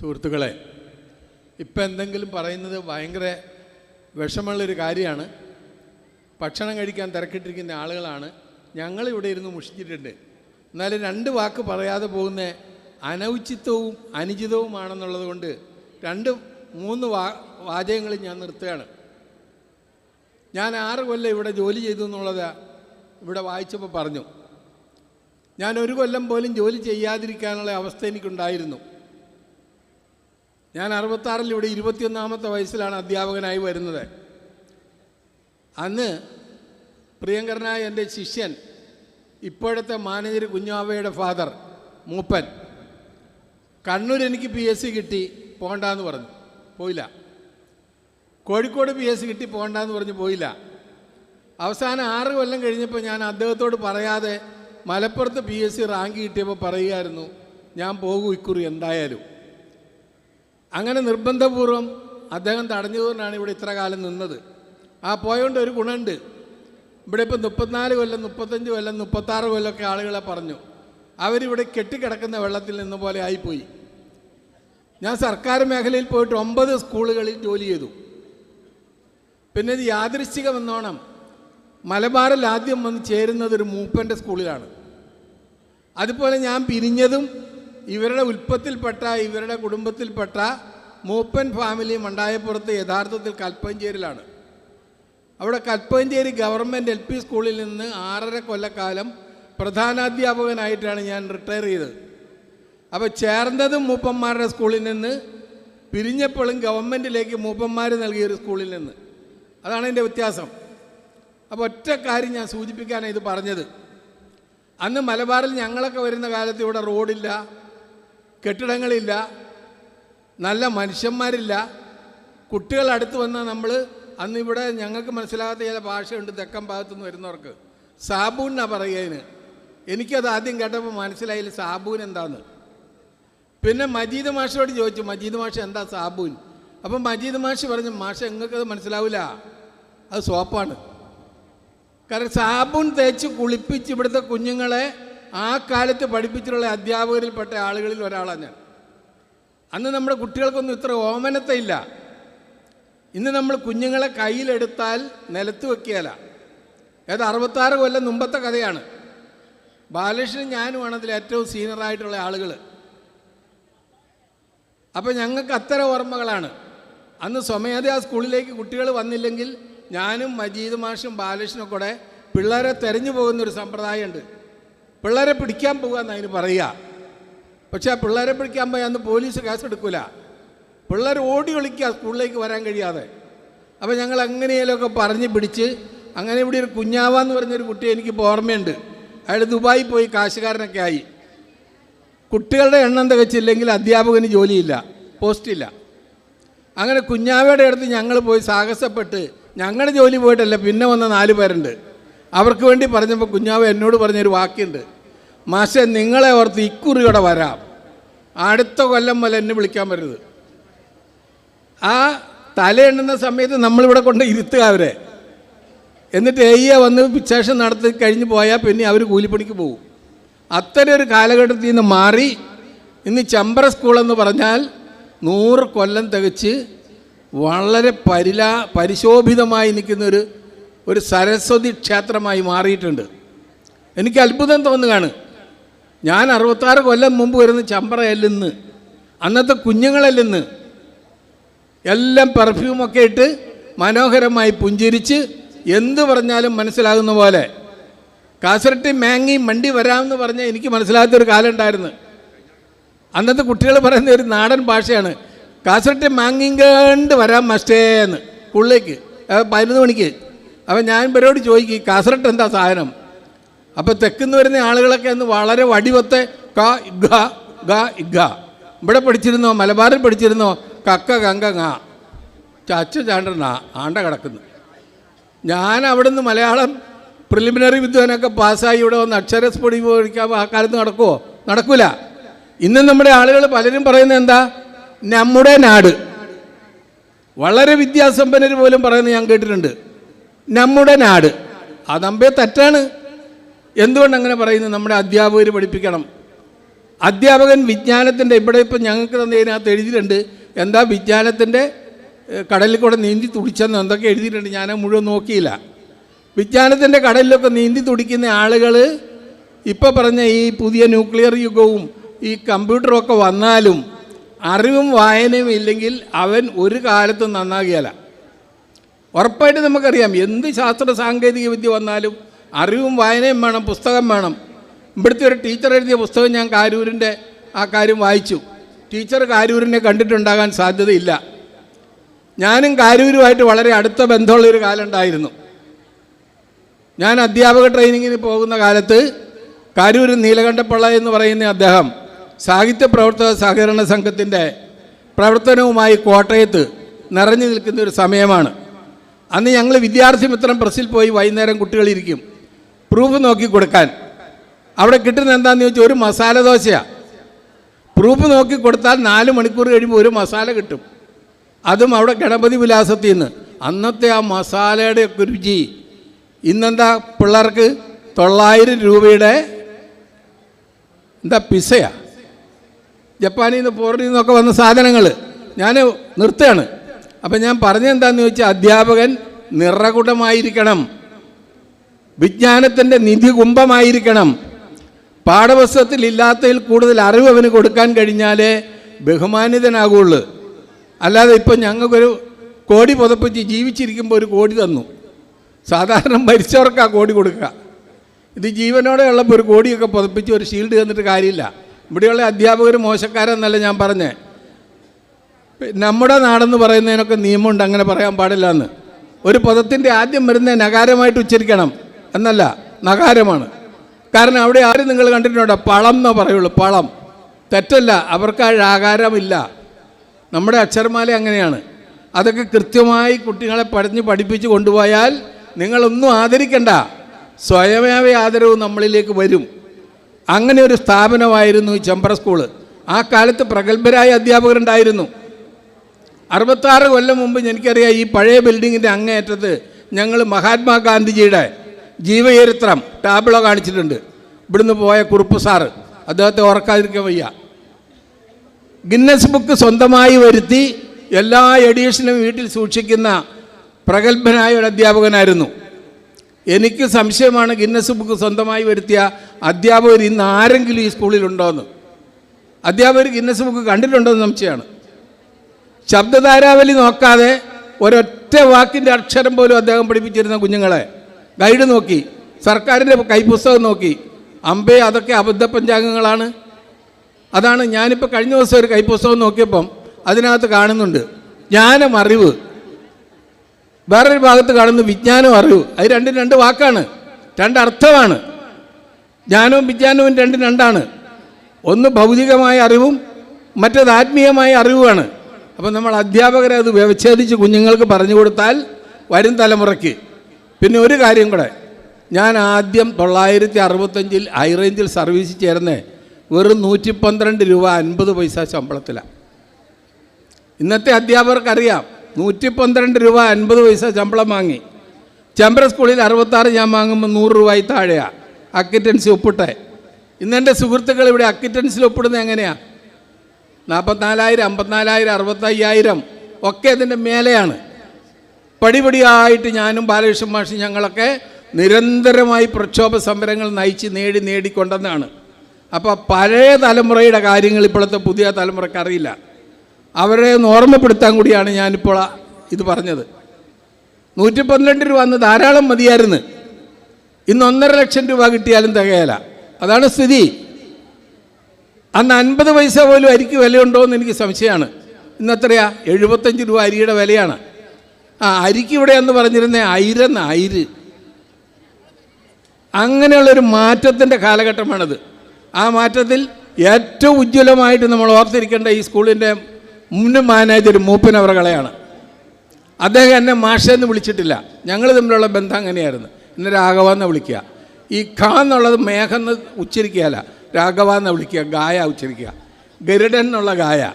സുഹൃത്തുക്കളെ ഇപ്പം എന്തെങ്കിലും പറയുന്നത് ഭയങ്കര വിഷമമുള്ളൊരു കാര്യമാണ്. ഭക്ഷണം കഴിക്കാൻ തിരക്കിട്ടിരിക്കുന്ന ആളുകളാണ്. ഞങ്ങളിവിടെ ഇരുന്ന് മുഷിച്ചിട്ടുണ്ട്. എന്നാലും രണ്ട് വാക്ക് പറയാതെ പോകുന്ന അനൗചിത്വവും അനുചിതവുമാണെന്നുള്ളത് കൊണ്ട് രണ്ട് മൂന്ന് വാ വാചകങ്ങൾ ഞാൻ നിർത്തുകയാണ്. ഞാൻ ആറ് കൊല്ലം ഇവിടെ ജോലി ചെയ്തു എന്നുള്ളത് ഇവിടെ വായിച്ചപ്പോൾ പറഞ്ഞു. ഞാൻ ഒരു കൊല്ലം പോലും ജോലി ചെയ്യാതിരിക്കാനുള്ള അവസ്ഥ എനിക്കുണ്ടായിരുന്നു. ഞാൻ അറുപത്താറിൽ ഇവിടെ ഇരുപത്തിയൊന്നാമത്തെ വയസ്സിലാണ് അധ്യാപകനായി വരുന്നത്. അന്ന് പ്രിയങ്കരനായ എന്റെ ശിഷ്യൻ ഇപ്പോഴത്തെ മാനേജർ കുഞ്ഞാവയുടെ ഫാദർ മൂപ്പൻ കണ്ണൂർ എനിക്ക് പി എസ് സി കിട്ടി പോകണ്ടെന്ന് പറഞ്ഞു. പോയില്ല. കോഴിക്കോട് പി എസ് സി കിട്ടി പോകണ്ടെന്ന് പറഞ്ഞ് പോയില്ല. അവസാനം ആറ് കൊല്ലം കഴിഞ്ഞപ്പോൾ ഞാൻ അദ്ദേഹത്തോട് പറയാതെ മലപ്പുറത്ത് പി എസ് സി റാങ്ക് കിട്ടിയപ്പോൾ പറയുമായിരുന്നു ഞാൻ പോകൂ ഇക്കുറി എന്തായാലും. അങ്ങനെ നിർബന്ധപൂർവം അദ്ദേഹം തടഞ്ഞതുകൊണ്ടാണ് ഇവിടെ ഇത്ര കാലം നിന്നത്. ആ പോയോണ്ട് ഒരു ഗുണമുണ്ട്. ഇവിടെ ഇപ്പം മുപ്പത്തിനാല് കൊല്ലം മുപ്പത്തഞ്ച് കൊല്ലം മുപ്പത്താറ് കൊല്ലമൊക്കെ ആളുകളെ പറഞ്ഞു. അവരിവിടെ കെട്ടിക്കിടക്കുന്ന വെള്ളത്തിൽ നിന്ന പോലെ ആയിപ്പോയി. ഞാൻ സർക്കാർ മേഖലയിൽ പോയിട്ട് ഒമ്പത് സ്കൂളുകളിൽ ജോലി ചെയ്തു. പിന്നെ ഇത് യാദൃശ്ചികമെന്നോണം മലബാറിൽ ആദ്യം വന്ന് ചേരുന്നത് ഒരു മൂപ്പന്റെ സ്കൂളിലാണ്. അതുപോലെ ഞാൻ പിരിഞ്ഞതും ഇവരുടെ ഉൽപ്പത്തിൽപ്പെട്ട ഇവരുടെ കുടുംബത്തിൽപ്പെട്ട മൂപ്പൻ ഫാമിലി മണ്ടായപ്പുറത്ത് യഥാർത്ഥത്തിൽ കൽപ്പഞ്ചേരിയിലാണ്. അവിടെ കൽപ്പഞ്ചേരി ഗവൺമെന്റ് എൽ പി സ്കൂളിൽ നിന്ന് ആറര കൊല്ലക്കാലം പ്രധാനാധ്യാപകനായിട്ടാണ് ഞാൻ റിട്ടയർ ചെയ്തത്. അപ്പോൾ ചേർന്നതും മൂപ്പന്മാരുടെ സ്കൂളിൽ നിന്ന് പിരിഞ്ഞപ്പോഴും ഗവൺമെന്റിലേക്ക് മൂപ്പന്മാർ നൽകിയൊരു സ്കൂളിൽ നിന്ന്. അതാണ് എന്റെ വ്യത്യാസം. അപ്പോൾ ഒറ്റ കാര്യം ഞാൻ സൂചിപ്പിക്കാനാണ് ഇത് പറഞ്ഞത്. അന്ന് മലബാറിൽ ഞങ്ങളൊക്കെ വരുന്ന കാലത്ത് ഇവിടെ റോഡില്ല കെട്ടിടങ്ങളില്ല നല്ല മനുഷ്യന്മാരില്ല. കുട്ടികൾ അടുത്ത് വന്നാൽ നമ്മൾ അന്ന് ഇവിടെ ഞങ്ങൾക്ക് മനസ്സിലാകാത്ത ചില ഭാഷയുണ്ട് തെക്കൻ ഭാഗത്തു നിന്ന് വരുന്നവർക്ക്. സാബൂൻ എന്നാണ് പറയുന്നതിന് എനിക്കത് ആദ്യം കേട്ടപ്പോൾ മനസ്സിലായില്ല സാബൂൻ എന്താന്ന്. പിന്നെ മജീദ് മാഷയോട് ചോദിച്ചു മജീദ് മാഷ എന്താ സാബൂൻ? അപ്പം മജീദ് മാഷ് പറഞ്ഞു മാഷ നിങ്ങൾക്കത് മനസ്സിലാവില്ല അത് സോപ്പാണ്. കാരണം സാബൂൻ തേച്ച് കുളിപ്പിച്ച് ഇവിടുത്തെ കുഞ്ഞുങ്ങളെ ആ കാലത്ത് പഠിപ്പിച്ചിട്ടുള്ള അധ്യാപകരിൽപ്പെട്ട ആളുകളിൽ ഒരാളാണ് ഞാൻ. അന്ന് നമ്മുടെ കുട്ടികൾക്കൊന്നും ഇത്ര ഓമനത്തെ ഇല്ല. ഇന്ന് നമ്മൾ കുഞ്ഞുങ്ങളെ കയ്യിലെടുത്താൽ നിലത്ത് വെക്കുകയല്ല. ഏത് അറുപത്താറ് കൊല്ലം മുമ്പത്തെ കഥയാണ്. ബാലകൃഷ്ണൻ ഞാനുമാണ് അതിൽ ഏറ്റവും സീനിയറായിട്ടുള്ള ആളുകൾ അപ്പോൾ ഞങ്ങൾക്ക് അത്തരം ഓർമ്മകളാണ്. അന്ന് സ്വമേധ ആ സ്കൂളിലേക്ക് കുട്ടികൾ വന്നില്ലെങ്കിൽ ഞാനും മജീദ് മാഷും ബാലകൃഷ്ണനും കൂടെ പിള്ളേരെ തെരഞ്ഞു പോകുന്നൊരു സമ്പ്രദായമുണ്ട്. പിള്ളേരെ പിടിക്കാൻ പോകുക എന്ന് അതിന് പറയുക. പക്ഷേ ആ പിള്ളേരെ പിടിക്കാൻ പോയി അന്ന് പോലീസ് കേസ് എടുക്കില്ല പിള്ളേർ ഓടി കളിക്കുക സ്കൂളിലേക്ക് വരാൻ കഴിയാതെ. അപ്പോൾ ഞങ്ങൾ എങ്ങനെയൊക്കെ പറഞ്ഞ് പിടിച്ച് അങ്ങനെ ഇവിടെ ഒരു കുഞ്ഞാവാന്ന് പറഞ്ഞൊരു കുട്ടി എനിക്ക് ഓർമ്മയുണ്ട്. അയാൾ ദുബായി പോയി കാശുകാരനൊക്കെ ആയി. കുട്ടികളുടെ എണ്ണം തികച്ചില്ലെങ്കിൽ അധ്യാപകന് ജോലിയില്ല പോസ്റ്റില്ല. അങ്ങനെ കുഞ്ഞാവയുടെ അടുത്ത് ഞങ്ങൾ പോയി സാഹസപ്പെട്ട് ഞങ്ങളുടെ ജോലി പോയിട്ടല്ല പിന്നെ വന്ന നാല് പേരുണ്ട്. അവർക്ക് വേണ്ടി പറഞ്ഞപ്പോൾ കുഞ്ഞാവ് എന്നോട് പറഞ്ഞൊരു വാക്കുണ്ട് മാഷെ നിങ്ങളെ ഓർത്ത് ഇക്കുറിയോടെ വരാം. അടുത്ത കൊല്ലം വല്ല എന്നെ വിളിക്കാൻ വരരുത്. ആ തലയെണ്ണുന്ന സമയത്ത് നമ്മളിവിടെ കൊണ്ട് ഇരുത്തുക അവരെ. എന്നിട്ട് എയ്യ വന്ന് പിച്ചേഷൻ നടത്തി കഴിഞ്ഞ് പോയാൽ പിന്നെ അവർ കൂലിപ്പണിക്ക് പോകും. അത്തരം ഒരു കാലഘട്ടത്തിൽ നിന്ന് മാറി ഇന്ന് ചമ്പറ സ്കൂളെന്ന് പറഞ്ഞാൽ നൂറ് കൊല്ലം തികച്ച് വളരെ പരിലാ പരിശോഭിതമായി നിൽക്കുന്നൊരു ഒരു സരസ്വതി ക്ഷേത്രമായി മാറിയിട്ടുണ്ട്. എനിക്ക് അത്ഭുതം തോന്നുകയാണ്. ഞാൻ അറുപത്താറ് കൊല്ലം മുമ്പ് വരുന്ന ചമ്പറയല്ലെന്ന് അന്നത്തെ കുഞ്ഞുങ്ങളല്ലെന്ന് എല്ലാം പെർഫ്യൂമൊക്കെ ഇട്ട് മനോഹരമായി പുഞ്ചിരിച്ച് എന്ത് പറഞ്ഞാലും മനസ്സിലാകുന്ന പോലെ. കാസർട്ടി മാങ്ങി മണ്ടി വരാമെന്ന് പറഞ്ഞാൽ എനിക്ക് മനസ്സിലാകാത്തൊരു കാലം ഉണ്ടായിരുന്നു. അന്നത്തെ കുട്ടികൾ പറയുന്ന ഒരു നാടൻ ഭാഷയാണ്. കാസർട്ടി മാങ്ങിങ്കണ്ട് വരാം മസ്റ്റേന്ന്. എന്ന് പതിനൊന്ന് മണിക്ക്. അപ്പം ഞാൻ ഇവരോട് ചോദിക്കും കാസറട്ട് എന്താ സാധനം? അപ്പോൾ തെക്കുന്ന് വരുന്ന ആളുകളൊക്കെ അന്ന് വളരെ വടിവത്തെ ക ഇഗ ഗ ഇഗ ഇവിടെ പഠിച്ചിരുന്നോ? മലബാറിൽ പഠിച്ചിരുന്നോ? കക്ക ഗംഗ ങ ചച്ച ചാണ്ടന ആണ്ട കിടക്കുന്നു. ഞാൻ അവിടുന്ന് മലയാളം പ്രിലിമിനറി വിദ്വാനൊക്കെ പാസ്സായി. ഇവിടെ വന്ന് അക്ഷരസ്ഫുടി പഠിക്കാൻ ആ കാലത്ത് നടക്കുമോ നടക്കൂല. ഇന്ന് നമ്മുടെ ആളുകൾ പലരും പറയുന്നത് എന്താ? നമ്മുടെ നാട്. വളരെ വിദ്യാസമ്പന്നർ പോലും പറയുന്നത് ഞാൻ കേട്ടിട്ടുണ്ട്. നമ്മുടെ നാട്. അതമ്പേ തെറ്റാണ്. എന്തുകൊണ്ട് അങ്ങനെ പറയുന്നത് നമ്മുടെ അധ്യാപകർ പഠിപ്പിക്കണം. അധ്യാപകൻ വിജ്ഞാനത്തിന്റെ ഇവിടെ ഇപ്പം ഞങ്ങൾക്ക് തന്നതിനകത്ത് എഴുതിയിട്ടുണ്ട്. എന്താ വിജ്ഞാനത്തിന്റെ കടലിൽ കൂടെ നീന്തി തുടിച്ചെന്ന് എന്തൊക്കെ എഴുതിയിട്ടുണ്ട്? ഞാൻ മുഴുവൻ നോക്കിയില്ല. വിജ്ഞാനത്തിന്റെ കടലിലൊക്കെ നീന്തി തുടിക്കുന്ന ആളുകൾ ഇപ്പോൾ പറഞ്ഞ ഈ പുതിയ ന്യൂക്ലിയർ യുഗവും ഈ കമ്പ്യൂട്ടറും ഒക്കെ വന്നാലും അറിവും വായനയും ഇല്ലെങ്കിൽ അവൻ ഒരു കാലത്തും നന്നാകിയല്ല. ഉറപ്പായിട്ട് നമുക്കറിയാം. എന്ത് ശാസ്ത്ര സാങ്കേതിക വിദ്യ വന്നാലും അറിവും വായനയും വേണം പുസ്തകം വേണം. ഇവിടുത്തെ ഒരു ടീച്ചർ എഴുതിയ പുസ്തകം ഞാൻ കാരൂരിന്റെ ആ കാര്യം വായിച്ചു. ടീച്ചർ കാരൂരിനെ കണ്ടിട്ടുണ്ടാകാൻ സാധ്യതയില്ല. ഞാനും കാരൂരുമായിട്ട് വളരെ അടുത്ത ബന്ധമുള്ളൊരു കാലം ഉണ്ടായിരുന്നു. ഞാൻ അധ്യാപക ട്രെയിനിങ്ങിന് പോകുന്ന കാലത്ത് കാരൂർ നീലകണ്ഠപ്പള്ള എന്ന് പറയുന്ന അദ്ദേഹം സാഹിത്യ പ്രവർത്തക സഹകരണ സംഘത്തിന്റെ പ്രവർത്തനവുമായി കോട്ടയത്ത് നിറഞ്ഞു നിൽക്കുന്ന ഒരു സമയമാണ്. അന്ന് ഞങ്ങൾ വിദ്യാർത്ഥി മിത്രം പ്രസ്സിൽ പോയി വൈകുന്നേരം കുട്ടികളിരിക്കും. പ്രൂഫ് നോക്കി കൊടുക്കാൻ. അവിടെ കിട്ടുന്ന എന്താണെന്ന് ചോദിച്ചാൽ ഒരു മസാല ദോശയാണ് പ്രൂഫ് നോക്കി കൊടുത്താൽ നാല് മണിക്കൂർ കഴിയുമ്പോൾ ഒരു മസാല കിട്ടും. അതും അവിടെ ഗണപതി വിലാസത്തിൽ നിന്ന്. അന്നത്തെ ആ മസാലയുടെ രുചി. ഇന്നെന്താ പിള്ളേർക്ക്? തൊള്ളായിരം രൂപയുടെ എന്താ പിസയാ ജപ്പാനിൽ നിന്ന് പോറിൽ നിന്നൊക്കെ വന്ന സാധനങ്ങൾ ഞാൻ നിർത്തുകയാണ്. അപ്പം ഞാൻ പറഞ്ഞെന്താന്ന് ചോദിച്ചാൽ അധ്യാപകൻ നിറകുടമായിരിക്കണം. വിജ്ഞാനത്തിന്റെ നിധി കുംഭമായിരിക്കണം പാഠപുസ്തകത്തിൽ ഇല്ലാത്തതിൽ കൂടുതൽ അറിവ് അവന് കൊടുക്കാൻ കഴിഞ്ഞാലേ ബഹുമാനിതനാകുള്ളൂ. അല്ലാതെ ഇപ്പം ഞങ്ങൾക്കൊരു കോടി പുതപ്പിച്ച് ജീവിച്ചിരിക്കുമ്പോൾ ഒരു കോടി തന്നു. സാധാരണ മരിച്ചവർക്കാണ് കോടി കൊടുക്കുക. ഇത് ജീവനോടെ ഉള്ളപ്പോൾ ഒരു കോടിയൊക്കെ പുതപ്പിച്ച് ഒരു ഷീൽഡ് തന്നിട്ട് കാര്യമില്ല. ഇവിടെയുള്ള അധ്യാപകർ മോശക്കാരെന്നല്ല ഞാൻ പറഞ്ഞേ. നമ്മുടെ നാടെന്ന് പറയുന്നതിനൊക്കെ നിയമമുണ്ട് അങ്ങനെ പറയാൻ പാടില്ല എന്ന് ഒരു പദത്തിന്റെ ആദ്യം വരുന്ന നകാരമായിട്ട് ഉച്ചരിക്കണം എന്നല്ല നകാരമാണ് കാരണം അവിടെ ആരും നിങ്ങൾ കണ്ടിട്ടുണ്ടോ? പളം എന്നോ പറയുള്ളൂ പളം. തെറ്റല്ല അവർക്ക് ആ ആകാരമില്ല. നമ്മുടെ അക്ഷരമാല അങ്ങനെയാണ്. അതൊക്കെ കൃത്യമായി കുട്ടികളെ പഠിഞ്ഞ് പഠിപ്പിച്ച് കൊണ്ടുപോയാൽ നിങ്ങളൊന്നും ആദരിക്കണ്ട. സ്വയമേവ ആദരവ് നമ്മളിലേക്ക് വരും. അങ്ങനെ ഒരു സ്ഥാപനമായിരുന്നു ഈ ചെമ്പറ സ്കൂൾ. ആ കാലത്ത് പ്രഗത്ഭരായ അധ്യാപകരുണ്ടായിരുന്നു. അറുപത്താറ് കൊല്ലം മുമ്പ് എനിക്കറിയാം ഈ പഴയ ബിൽഡിങ്ങിന്റെ അങ്ങേയറ്റത്ത് ഞങ്ങൾ മഹാത്മാഗാന്ധിജിയുടെ ജീവചരിത്രം ടാബ്ലോ കാണിച്ചിട്ടുണ്ട്. ഇവിടുന്ന് പോയ കുറുപ്പ് സാറ്. അദ്ദേഹത്തെ ഓർക്കാതിരിക്കാൻ വയ്യ. ഗിന്നസ് ബുക്ക് സ്വന്തമായി വരുത്തി എല്ലാ എഡീഷനും വീട്ടിൽ സൂക്ഷിക്കുന്ന പ്രഗത്ഭനായ ഒരു അധ്യാപകനായിരുന്നു. എനിക്ക് സംശയമാണ് ഗിന്നസ് ബുക്ക് സ്വന്തമായി വരുത്തിയ അധ്യാപകർ ഇന്ന് ആരെങ്കിലും ഈ സ്കൂളിലുണ്ടോയെന്ന് അധ്യാപകർ ഗിന്നസ് ബുക്ക് കണ്ടിട്ടുണ്ടോ എന്ന് സംശയമാണ്. ശബ്ദധാരാവലി നോക്കാതെ ഒരൊറ്റ വാക്കിന്റെ അക്ഷരം പോലും അദ്ദേഹം പഠിപ്പിച്ചിരുന്ന കുഞ്ഞുങ്ങളെ. ഗൈഡ് നോക്കി സർക്കാരിന്റെ കൈപുസ്തകം നോക്കി. അമ്പേ അതൊക്കെ അബദ്ധ പഞ്ചാംഗങ്ങളാണ്. അതാണ് ഞാനിപ്പോൾ കഴിഞ്ഞ ദിവസം ഒരു കൈപുസ്തകം നോക്കിയപ്പം അതിനകത്ത് കാണുന്നുണ്ട്. ജ്ഞാനം അറിവ്. വേറൊരു ഭാഗത്ത് കാണുന്നു വിജ്ഞാനം അറിവ്. അത് രണ്ടും രണ്ട് വാക്കാണ്. രണ്ട് അർത്ഥമാണ്. ജ്ഞാനവും വിജ്ഞാനവും രണ്ടും രണ്ടാണ്. ഒന്ന് ഭൗതികമായ അറിവും മറ്റത് ആത്മീയമായ അറിവുമാണ്. അപ്പം നമ്മൾ അധ്യാപകരെ അത് വ്യവച്ഛേദിച്ച് കുഞ്ഞുങ്ങൾക്ക് പറഞ്ഞു കൊടുത്താൽ വരും തലമുറയ്ക്ക്. പിന്നെ ഒരു കാര്യം കൂടെ. ഞാൻ ആദ്യം തൊള്ളായിരത്തി അറുപത്തഞ്ചിൽ ഹൈറേഞ്ചിൽ സർവീസ് ചേർന്നേ വെറും നൂറ്റി പന്ത്രണ്ട് രൂപ അൻപത് പൈസ ശമ്പളത്തിലാണ് ഇന്നത്തെ അധ്യാപകർക്കറിയാം നൂറ്റി പന്ത്രണ്ട് രൂപ അൻപത് പൈസ ശമ്പളം വാങ്ങി. ചെമ്പ്ര സ്കൂളിൽ അറുപത്താറ് ഞാൻ വാങ്ങുമ്പോൾ നൂറ് രൂപയിൽ താഴെയാണ് അക്കിറ്റൻസി ഒപ്പിട്ടെ. ഇന്നെന്റെ സുഹൃത്തുക്കൾ ഇവിടെ അക്കിറ്റൻസിൽ ഒപ്പിടുന്നത് എങ്ങനെയാണ് നാൽപ്പത്തിനാലായിരം അമ്പത്തിനാലായിരം അറുപത്തയ്യായിരം ഒക്കെ അതിന്റെ മേലെയാണ്. പടിപടിയായിട്ട് ഞാനും ബാലകൃഷ്ണൻ മാഷി ഞങ്ങളൊക്കെ നിരന്തരമായി പ്രക്ഷോഭ സമരങ്ങൾ നയിച്ച് നേടി നേടിക്കൊണ്ടെന്നാണ്. അപ്പോൾ പഴയ തലമുറയുടെ കാര്യങ്ങൾ ഇപ്പോഴത്തെ പുതിയ തലമുറയ്ക്ക് അറിയില്ല. അവരെ ഓർമ്മപ്പെടുത്താൻ കൂടിയാണ് ഞാനിപ്പോൾ ഇത് പറഞ്ഞത്. നൂറ്റി പന്ത്രണ്ട് രൂപ അന്ന് ധാരാളം മതിയായിരുന്നു. ഇന്ന് ഒന്നര ലക്ഷം രൂപ കിട്ടിയാലും തികയല. അതാണ് സ്ഥിതി. അന്ന് അൻപത് പൈസ പോലും അരിക്ക് വിലയുണ്ടോ എന്ന് എനിക്ക് സംശയമാണ്. ഇന്ന് എത്രയാ എഴുപത്തഞ്ച് രൂപ അരിയുടെ വിലയാണ്. ആ അരിക്ക് ഇവിടെ എന്ന് പറഞ്ഞിരുന്നേ അയിരെന്ന് അയിര് അങ്ങനെയുള്ളൊരു മാറ്റത്തിന്റെ കാലഘട്ടമാണിത്. ആ മാറ്റത്തിൽ ഏറ്റവും ഉജ്ജ്വലമായിട്ട് നമ്മൾ ഓർത്തിരിക്കേണ്ട ഈ സ്കൂളിന്റെ മുൻ മാനേജർ മൂപ്പനവറകളെയാണ് അദ്ദേഹം എന്നെ മാഷെന്ന് വിളിച്ചിട്ടില്ല. ഞങ്ങൾ തമ്മിലുള്ള ബന്ധം അങ്ങനെയായിരുന്നു. എന്നെ രാഘവ എന്ന് വിളിക്കുക. ഈ ഖ എന്നുള്ളത് എന്ന് ഉച്ചരിക്കുകയല്ല. രാഘവ എന്ന് വിളിക്കുക ഗായ ഉച്ചരിക്കുക. ഗരുഡൻ എന്നുള്ള ഗായ.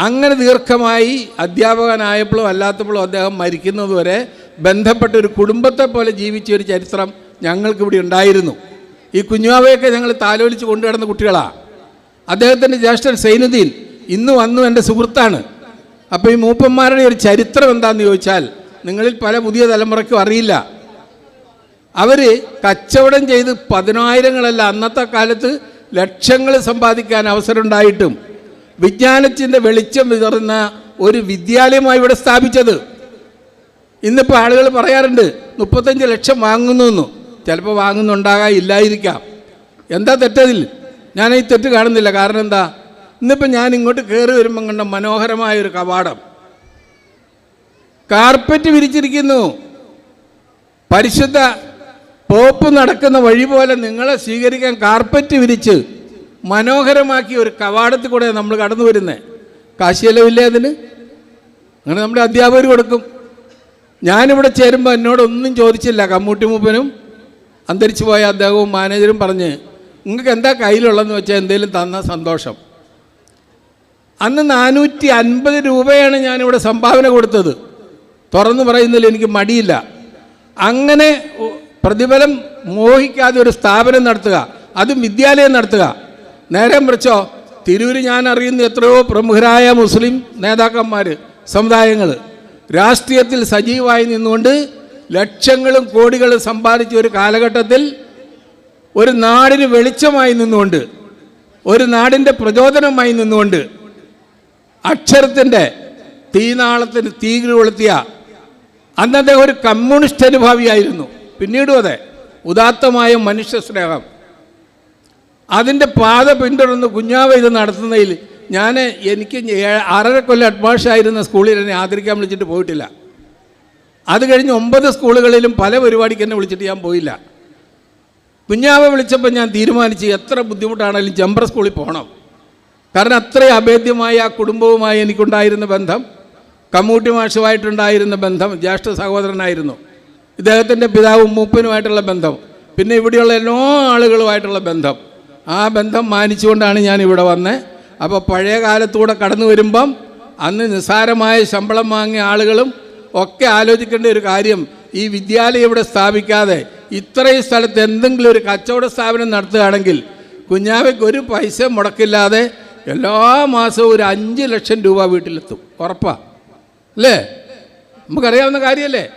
അങ്ങനെ ദീർഘമായി അധ്യാപകനായപ്പോഴും അല്ലാത്തപ്പോഴും അദ്ദേഹം മരിക്കുന്നതുവരെ ബന്ധപ്പെട്ട ഒരു കുടുംബത്തെ പോലെ ജീവിച്ച ഒരു ചരിത്രം ഞങ്ങൾക്കിവിടെ ഉണ്ടായിരുന്നു. ഈ കുഞ്ഞുവാവയൊക്കെ ഞങ്ങൾ താലോലിച്ച് കൊണ്ടുകിടന്ന കുട്ടികളാണ് അദ്ദേഹത്തിന്റെ ജ്യേഷ്ഠൻ സൈനുദ്ദീൻ ഇന്ന് വന്നു എന്റെ സുഹൃത്താണ്. അപ്പോൾ ഈ മൂപ്പന്മാരുടെ ഒരു ചരിത്രം എന്താണെന്ന് ചോദിച്ചാൽ നിങ്ങളിൽ പല പുതിയ തലമുറയ്ക്കും അറിയില്ല. അവർ കച്ചവടം ചെയ്ത് പതിനായിരങ്ങളല്ല അന്നത്തെ കാലത്ത് ലക്ഷങ്ങൾ സമ്പാദിക്കാൻ അവസരമുണ്ടായിട്ടും വിജ്ഞാനത്തിന്റെ വെളിച്ചം വിതറുന്ന ഒരു വിദ്യാലയമായി ഇവിടെ സ്ഥാപിച്ചത്. ഇന്നിപ്പോൾ ആളുകൾ പറയാറുണ്ട് മുപ്പത്തഞ്ച് ലക്ഷം വാങ്ങുന്നു എന്നു ചിലപ്പോൾ വാങ്ങുന്നുണ്ടാകാം ഇല്ലായിരിക്കാം. എന്താ തെറ്റതിൽ? ഞാൻ ഈ തെറ്റ് കാണുന്നില്ല. കാരണം എന്താ? ഇന്നിപ്പോൾ ഞാൻ ഇങ്ങോട്ട് കയറി വരുമ്പം കണ്ട മനോഹരമായ ഒരു കവാടം. കാർപ്പറ്റ് വിരിച്ചിരിക്കുന്നു. പരിശുദ്ധ പോപ്പ് നടക്കുന്ന വഴി പോലെ നിങ്ങളെ സ്വീകരിക്കാൻ കാർപ്പറ്റ് വിരിച്ച് മനോഹരമാക്കി ഒരു കവാടത്തിൽ കൂടെ നമ്മൾ കടന്നു വരുന്നത് കാശിയലവില്ലേ അതിന്? അങ്ങനെ നമ്മുടെ അധ്യാപകർ കൊടുക്കും. ഞാനിവിടെ ചേരുമ്പോൾ എന്നോടൊന്നും ചോദിച്ചില്ല. കമ്മൂട്ടി മൂപ്പനും അന്തരിച്ചു പോയ അദ്ദേഹവും മാനേജരും പറഞ്ഞ് നിങ്ങൾക്ക് എന്താ കയ്യിലുള്ളതെന്ന് വെച്ചാൽ എന്തെങ്കിലും തന്ന സന്തോഷം. അന്ന് നാനൂറ്റി അൻപത് രൂപയാണ് ഞാനിവിടെ സംഭാവന കൊടുത്തത്. തുറന്നു പറയുന്നതിൽ എനിക്ക് മടിയില്ല. അങ്ങനെ പ്രതിഫലം മോഹിക്കാതെ ഒരു സ്ഥാപനം നടത്തുക അതും വിദ്യാലയം നടത്തുക. നേരെ മറിച്ചോ തിരൂര് ഞാൻ അറിയുന്ന എത്രയോ പ്രമുഖരായ മുസ്ലിം നേതാക്കന്മാർ സമുദായങ്ങൾ രാഷ്ട്രീയത്തിൽ സജീവമായി നിന്നുകൊണ്ട് ലക്ഷങ്ങളും കോടികളും സമ്പാദിച്ച ഒരു കാലഘട്ടത്തിൽ ഒരു നാടിന് വെളിച്ചമായി നിന്നുകൊണ്ട് ഒരു നാടിന്റെ പ്രചോദനമായി നിന്നുകൊണ്ട് അക്ഷരത്തിന്റെ തീനാളത്തിന് തീ കൊളുത്തിയ അന്ന് ഒരു കമ്മ്യൂണിസ്റ്റ് അനുഭാവിയായിരുന്നു. പിന്നീടും അതെ ഉദാത്തമായ മനുഷ്യ സ്നേഹം. അതിന്റെ പാത പിന്തുടർന്ന് കുഞ്ഞാവ ഇത് നടത്തുന്നതിൽ ഞാൻ എനിക്ക് ആറര കൊല്ലം അഡ്മാഷായിരുന്ന സ്കൂളിൽ എന്നെ ആദരിക്കാൻ വിളിച്ചിട്ട് പോയിട്ടില്ല. അത് കഴിഞ്ഞ് ഒമ്പത് സ്കൂളുകളിലും പല പരിപാടിക്ക് എന്നെ വിളിച്ചിട്ട് ഞാൻ പോയില്ല. കുഞ്ഞാവ വിളിച്ചപ്പോൾ ഞാൻ തീരുമാനിച്ച് എത്ര ബുദ്ധിമുട്ടാണെങ്കിലും ജമ്പർ സ്കൂളിൽ പോകണം കാരണം അത്രയും അഭേദ്യമായ ആ കുടുംബവുമായി എനിക്കുണ്ടായിരുന്ന ബന്ധം കമ്മൂട്ടി മാഷുമായിട്ടുണ്ടായിരുന്ന ബന്ധം ജ്യേഷ്ഠ സഹോദരനായിരുന്നു. ഇദ്ദേഹത്തിന്റെ പിതാവും മൂപ്പനുമായിട്ടുള്ള ബന്ധം. പിന്നെ ഇവിടെയുള്ള എല്ലാ ആളുകളുമായിട്ടുള്ള ബന്ധം. ആ ബന്ധം മാനിച്ചുകൊണ്ടാണ് ഞാൻ ഇവിടെ വന്നത് അപ്പോൾ പഴയ കാലത്തൂടെ കടന്നു വരുമ്പം അന്ന് നിസ്സാരമായ ശമ്പളം വാങ്ങിയ ആളുകളും ഒക്കെ ആലോചിക്കേണ്ട ഒരു കാര്യം ഈ വിദ്യാലയം ഇവിടെ സ്ഥാപിക്കാതെ ഇത്രയും സ്ഥലത്ത് എന്തെങ്കിലും ഒരു കച്ചവട സ്ഥാപനം നടത്തുകയാണെങ്കിൽ കുഞ്ഞാവയ്ക്ക് ഒരു പൈസ മുടക്കില്ലാതെ എല്ലാ മാസവും ഒരു അഞ്ച് ലക്ഷം രൂപ വീട്ടിലെത്തും. ഉറപ്പാ. അല്ലേ? നമുക്കറിയാവുന്ന കാര്യമല്ലേ?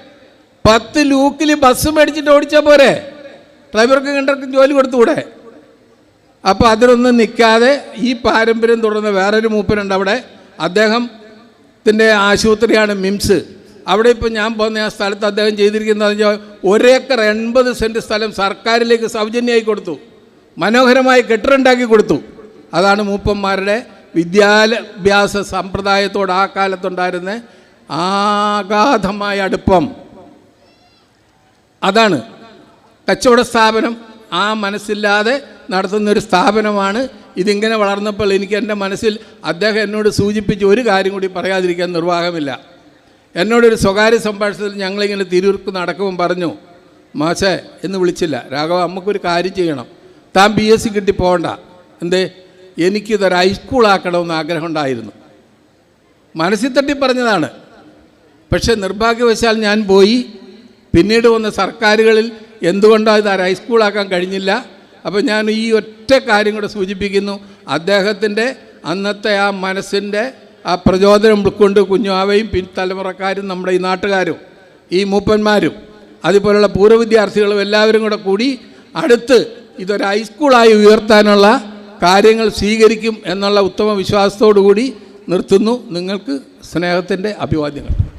പത്ത് ലൂക്കിൽ ബസ് മേടിച്ചിട്ട് ഓടിച്ചാൽ പോരെ? ഡ്രൈവർക്കും കണ്ടർക്കും ജോലി കൊടുത്തുകൂടെ? അപ്പോൾ അതിനൊന്നും നിൽക്കാതെ ഈ പാരമ്പര്യം തുടർന്ന് വേറൊരു മൂപ്പനുണ്ട് അവിടെ. അദ്ദേഹത്തിന്റെ ആശുപത്രിയാണ് മിംസ്. അവിടെ ഇപ്പോൾ ഞാൻ പോകുന്ന ആ സ്ഥലത്ത് അദ്ദേഹം ചെയ്തിരിക്കുന്നത് വെച്ചാൽ ഒരേക്കർ എൺപത് സെന്റ് സ്ഥലം സർക്കാരിലേക്ക് സൗജന്യമായി കൊടുത്തു. മനോഹരമായി കെട്ടിടമുണ്ടാക്കി കൊടുത്തു. അതാണ് മൂപ്പന്മാരുടെ വിദ്യാഭ്യാസ സമ്പ്രദായത്തോട് ആ കാലത്തുണ്ടായിരുന്ന ആഗാധമായ അടുപ്പം. അതാണ് കച്ചവട സ്ഥാപനം ആ മനസ്സില്ലാതെ നടത്തുന്ന ഒരു സ്ഥാപനമാണ്. ഇതിങ്ങനെ വളർന്നപ്പോൾ എനിക്ക് എന്റെ മനസ്സിൽ അദ്ദേഹം എന്നോട് സൂചിപ്പിച്ച ഒരു കാര്യം കൂടി പറയാതിരിക്കാൻ നിർവാഹമില്ല. എന്നോടൊരു സ്വകാര്യ സംഭാഷണത്തിൽ ഞങ്ങളിങ്ങനെ തിരൂർക്ക് നടക്കുമ്പോൾ പറഞ്ഞു മാഷേ എന്ന് വിളിച്ചില്ല. രാഘവ നമുക്കൊരു കാര്യം ചെയ്യണം. താൻ ബി എസ് സി കിട്ടി പോകണ്ട. എന്തേ? എനിക്കിതൊരു ഹൈസ്കൂളാക്കണമെന്ന് ആഗ്രഹം ഉണ്ടായിരുന്നു. മനസ്സിൽ തട്ടി പറഞ്ഞതാണ് പക്ഷേ നിർഭാഗ്യവശാൽ ഞാൻ പോയി. പിന്നീട് വന്ന സർക്കാരുകളിൽ എന്തുകൊണ്ടാണ് ഇത് ഹൈസ്കൂളാക്കാൻ കഴിഞ്ഞില്ല? അപ്പോൾ ഞാൻ ഈ ഒറ്റ കാര്യം കൂടെ സൂചിപ്പിക്കുന്നു. അദ്ദേഹത്തിന്റെ അന്നത്തെ ആ മനസ്സിന്റെ ആ പ്രചോദനം ഉൾക്കൊണ്ട് കുഞ്ഞാവയും പിൻതലമുറക്കാരും നമ്മുടെ ഈ നാട്ടുകാരും ഈ മൂപ്പന്മാരും അതുപോലുള്ള പൂർവ വിദ്യാർത്ഥികളും എല്ലാവരും കൂടെ കൂടി അടുത്ത് ഇതൊരു ഹൈസ്കൂളായി ഉയർത്താനുള്ള കാര്യങ്ങൾ സ്വീകരിക്കും എന്നുള്ള ഉത്തമ വിശ്വാസത്തോടു കൂടി നിർത്തുന്നു. നിങ്ങൾക്ക് സ്നേഹത്തിന്റെ അഭിവാദ്യങ്ങൾ.